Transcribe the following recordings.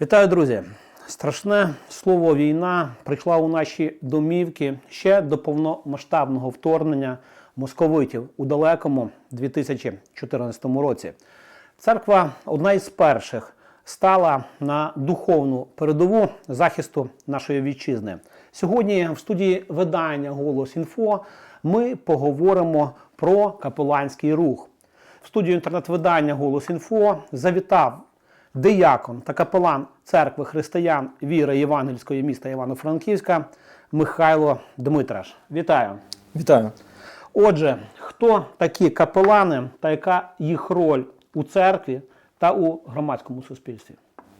Вітаю, друзі! Страшне слово війна прийшла у наші домівки ще до повномасштабного вторгнення московитів у далекому 2014 році. Церква одна із перших стала на духовну передову захисту нашої вітчизни. Сьогодні в студії видання Голос інфо ми поговоримо про капеланський рух. В студію інтернет-видання Голос інфо завітав диякон та капелан церкви християн віри Євангельської міста Івано-Франківська Михайло Дмитраш. Вітаю! Вітаю. Отже, хто такі капелани та яка їх роль у церкві та у громадському суспільстві?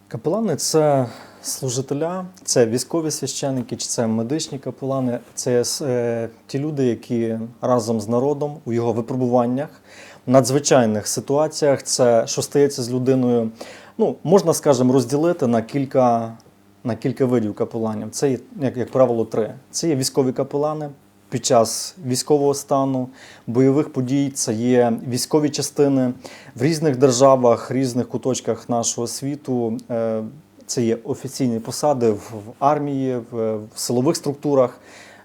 Капелани це служителя, це військові священники, чи це медичні капелани, це е, ті люди, які разом з народом у його випробуваннях, надзвичайних ситуаціях, це що стається з людиною, ну можна, скажімо, розділити на кілька, на кілька видів капеланів. Це є, як, як правило, три. Це є військові капелани. Під час військового стану, бойових подій, це є військові частини в різних державах, різних куточках нашого світу. Е, Це є офіційні посади в армії, в, в силових структурах,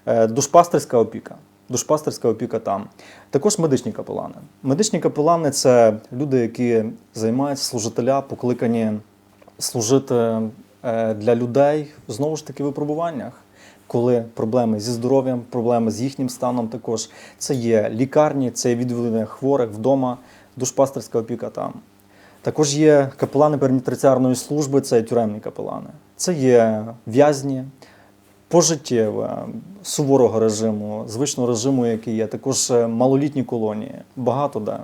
Е, душпастерська опіка. Душпастерська опіка там. Також медичні капелани. Медичні капелани це люди, які займаються служителя, покликані служити е, для людей знову ж таки в випробуваннях коли проблеми зі здоров'ям, проблеми з їхнім станом також. Це є лікарні, це є відвідування хворих вдома, душпастерська опіка там. Також є капелани передмілітарної служби, це є тюремні капелани. Це є в'язні, пожиттєве, суворого режиму, звичного режиму, який є, також е, малолітні колонії. Багато де.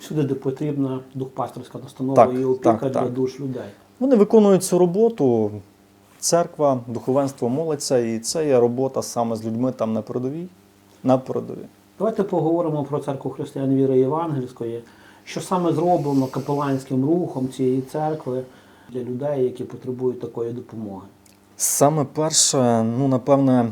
Всюди, де потрібна духпасторська настанова Так, і опіка так, для так. душ людей. Вони виконують цю роботу. Церква, духовенство молиться, і це є робота саме з людьми там на передовій. На передовій. Давайте поговоримо про церкву християн віри Євангельської, що саме зроблено капеланським рухом цієї церкви для людей, які потребують такої допомоги. Саме перше, ну напевне,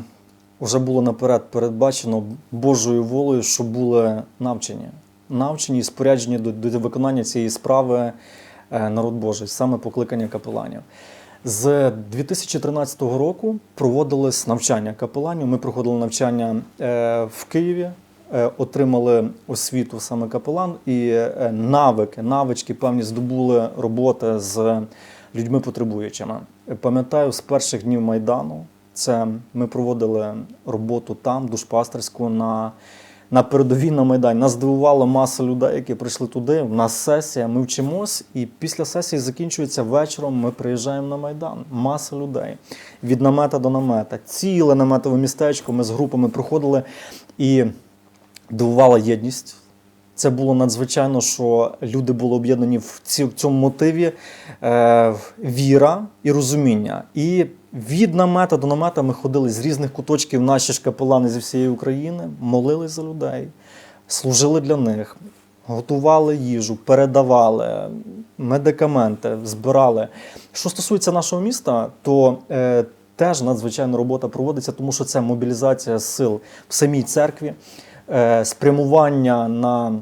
вже було наперед передбачено Божою волею, що були навчені. Навчені і споряджені до, до виконання цієї справи е, народ Божий, саме покликання капеланів. З 2013 року проводилось навчання капеланів. Ми проходили навчання е, в Києві, е, отримали освіту саме капелан і навики, навички певні здобули роботи з людьми потребуючими. Пам'ятаю, з перших днів Майдану це ми проводили роботу там, душпастерську на, на передовій на Майдані. Нас здивувала маса людей, які прийшли туди. У нас сесія, ми вчимось, і після сесії закінчується вечором. Ми приїжджаємо на Майдан. Маса людей від намета до намета. Ціле наметове містечко. Ми з групами проходили і дивувала єдність. Це було надзвичайно, що люди були об'єднані в цьому мотиві е, віра і розуміння. І від намета до намета ми ходили з різних куточків наші ж капелани зі всієї України, молились за людей, служили для них, готували їжу, передавали медикаменти, збирали. Що стосується нашого міста, то е, теж надзвичайна робота проводиться, тому що це мобілізація сил в самій церкві, спрямування на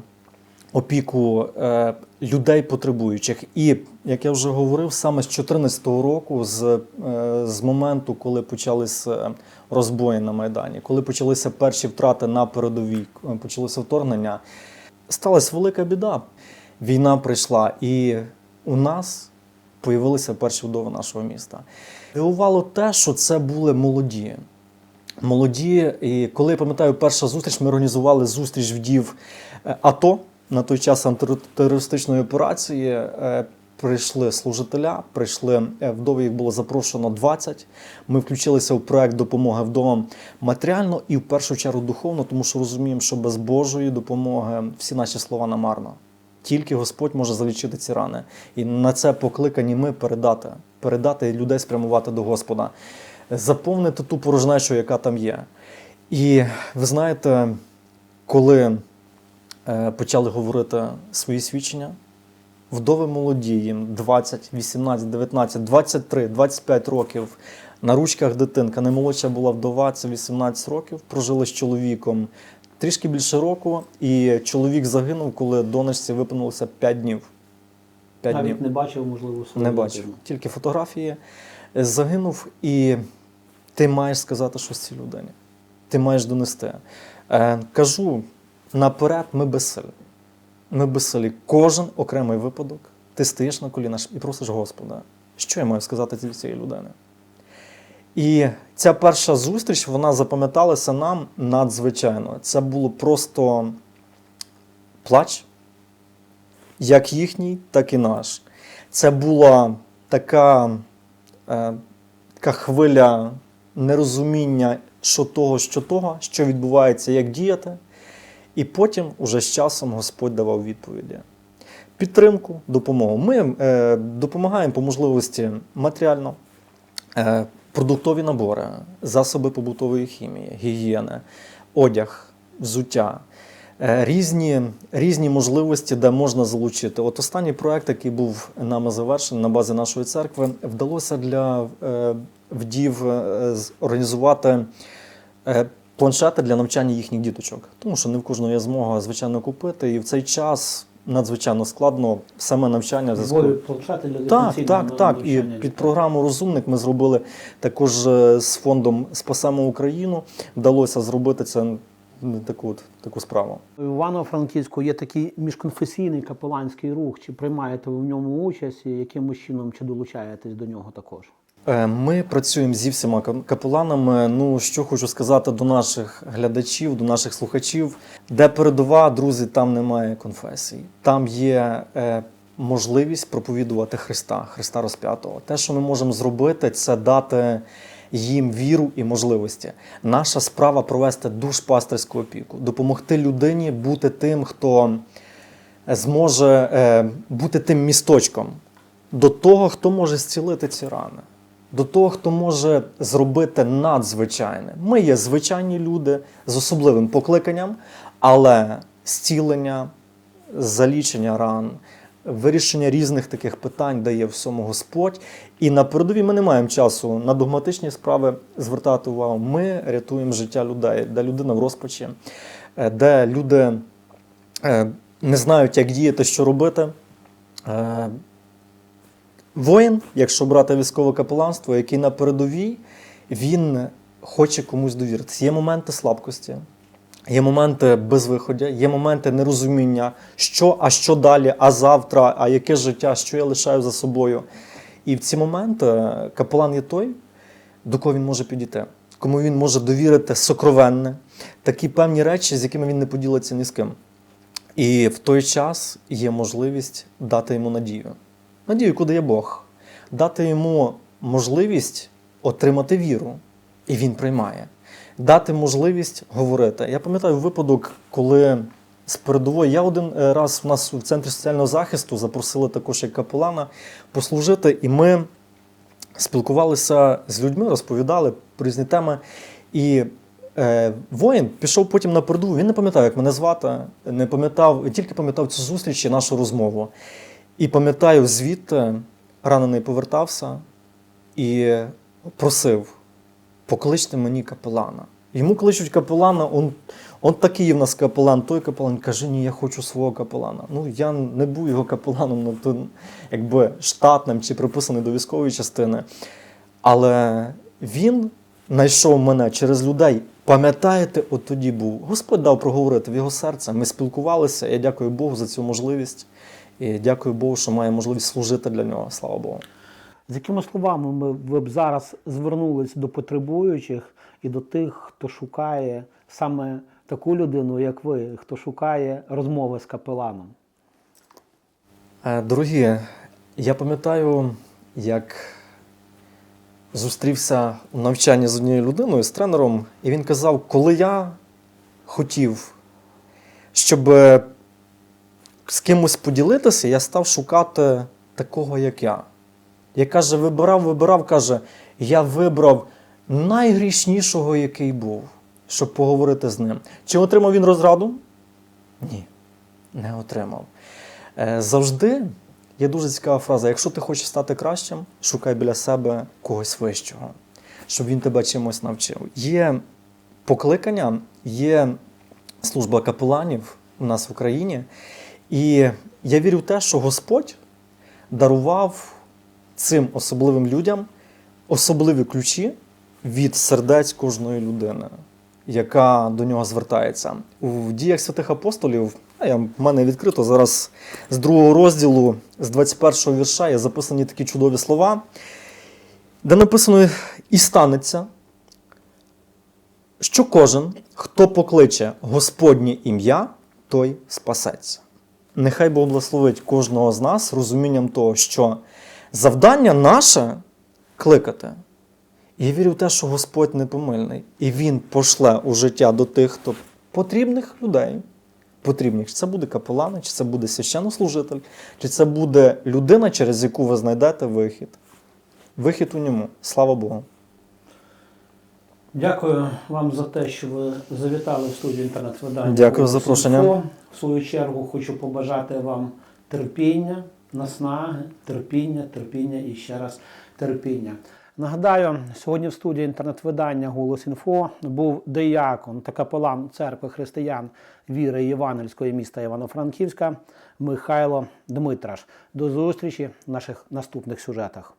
опіку е, людей потребуючих. І як я вже говорив, саме з 2014 року, з, е, з моменту, коли почались е, розбої на Майдані, коли почалися перші втрати на передовій, е, почалося вторгнення, сталася велика біда. Війна прийшла, і у нас появилися перші вдови нашого міста. Дивувало те, що це були молоді. Молоді, і коли я пам'ятаю, перша зустріч, ми організували зустріч вдів е, АТО на той час антитерористичної операції. Е, Прийшли служителя, прийшли е, вдови, їх було запрошено 20. Ми включилися в проект допомоги вдовам матеріально і в першу чергу духовно, тому що розуміємо, що без Божої допомоги всі наші слова намарно. Тільки Господь може залічити ці рани. І на це покликані ми передати, передати людей спрямувати до Господа, заповнити ту порожнечу, яка там є. І ви знаєте, коли е, почали говорити свої свідчення, вдови молоді, їм 20, 18, 19, 23, 25 років. На ручках дитинка, наймолодша була вдова, це 18 років, прожили з чоловіком трішки більше року, і чоловік загинув, коли донечці виповнилося 5 днів. 5 Навіть днів. не бачив, можливо, свою Не бачив. Тільки фотографії. Загинув, і ти маєш сказати щось цій людині. Ти маєш донести. Е, кажу наперед, ми безсилі. Ми безсилі. Кожен окремий випадок. Ти стоїш на колінах і просиш Господа, що я маю сказати цій- цієї людини. І ця перша зустріч вона запам'яталася нам надзвичайно. Це було просто плач, як їхній, так і наш. Це була така, е, така хвиля нерозуміння, що того, що того, що відбувається, як діяти. І потім, уже з часом, Господь давав відповіді. Підтримку, допомогу. Ми е, допомагаємо по можливості матеріально, е, продуктові набори, засоби побутової хімії, гігієни, одяг, взуття. Е, Різні, різні можливості, де можна залучити. От останній проект, який був нами завершений на базі нашої церкви, вдалося для е, вдів е, організувати планшети для навчання їхніх діточок. Тому що не в кожного є змога, звичайно, купити. І в цей час надзвичайно складно саме навчання в зв'язку. Планшети для Так, так, так. І під програму Розумник ми зробили також з фондом Спасемо Україну. Вдалося зробити це таку, от- таку справу. У Івано-Франківську є такий міжконфесійний капеланський рух. Чи приймаєте ви в ньому участь і якимось чином чи долучаєтесь до нього також? Е, Ми працюємо зі всіма капеланами. Ну що хочу сказати до наших глядачів, до наших слухачів, де передова, друзі, там немає конфесій. Там є е, можливість проповідувати Христа, Христа розп'ятого. Те, що ми можемо зробити, це дати їм віру і можливості. Наша справа провести душпастерську опіку, допомогти людині бути тим, хто зможе е, бути тим місточком до того, хто може зцілити ці рани, до того, хто може зробити надзвичайне. Ми є звичайні люди з особливим покликанням, але зцілення, залічення ран, вирішення різних таких питань дає всьому Господь. І на передовій ми не маємо часу на догматичні справи звертати увагу. Ми рятуємо життя людей, де людина в розпачі, е, де люди е, не знають, як діяти, що робити. Е, Воїн, якщо брати військове капеланство, який на передовій, він хоче комусь довіритися. Є моменти слабкості, є моменти безвиходя, є моменти нерозуміння, що, а що далі, а завтра, а яке життя, що я лишаю за собою. І в ці моменти капелан є той, до кого він може підійти, кому він може довірити сокровенне, такі певні речі, з якими він не поділиться ні з ким. І в той час є можливість дати йому надію. Надію, куди є Бог, дати йому можливість отримати віру, і він приймає, дати можливість говорити. Я пам'ятаю випадок, коли з передової я один е, раз в нас в центрі соціального захисту запросили також як капелана послужити, і ми спілкувалися з людьми, розповідали про різні теми. І е, воїн пішов потім на передову. Він не пам'ятав, як мене звати, не пам'ятав, тільки пам'ятав цю зустріч і нашу розмову. І пам'ятаю, звідти ранений повертався і просив: покличте мені капелана. Йому кличуть капелана, он, он такий в нас капелан, той капелан каже, ні, я хочу свого капелана. Ну, я не був його капеланом, ну, то, якби штатним чи приписаний до військової частини. Але він знайшов мене через людей. Пам'ятаєте, от тоді був. Господь дав проговорити в його серце. Ми спілкувалися. Я дякую Богу за цю можливість. І дякую Богу, що маю можливість служити для нього. Слава Богу. З якими словами ми, ви б зараз звернулись до потребуючих і до тих, хто шукає саме таку людину, як ви, хто шукає розмови з капеланом? Е, Дорогі, я пам'ятаю, як зустрівся у навчанні з однією людиною, з тренером, і він казав, коли я хотів, щоб е, з кимось поділитися, я став шукати такого, як я. Я каже, вибирав, вибирав, каже, я вибрав найгрішнішого, який був, щоб поговорити з ним. Чи отримав він розраду? Ні, не отримав. Е, Завжди є дуже цікава фраза: якщо ти хочеш стати кращим, шукай біля себе когось вищого, щоб він тебе чимось навчив. Є покликання, є служба капеланів у нас в Україні. І я вірю в те, що Господь дарував цим особливим людям особливі ключі від сердець кожної людини, яка до нього звертається. У діях святих апостолів, я, в мене відкрито зараз з другого розділу, з 21 вірша, є записані такі чудові слова, де написано і станеться, що кожен, хто покличе Господнє ім'я, той спасеться. Нехай Бог благословить кожного з нас розумінням того, що завдання наше кликати. І я вірю в те, що Господь непомильний, і Він пошле у життя до тих, хто потрібних людей. Потрібних. Чи це буде капелан, чи це буде священнослужитель, чи це буде людина, через яку ви знайдете вихід. Вихід у ньому. Слава Богу. Дякую вам за те, що ви завітали в студію інтернет-видання. Дякую за запрошення. В свою чергу хочу побажати вам терпіння, наснаги, терпіння, терпіння і ще раз терпіння. Нагадаю, сьогодні в студії інтернет-видання Голос інфо був деякон та капелан церкви християн віри Євангельської міста Івано-Франківська Михайло Дмитраш. До зустрічі в наших наступних сюжетах.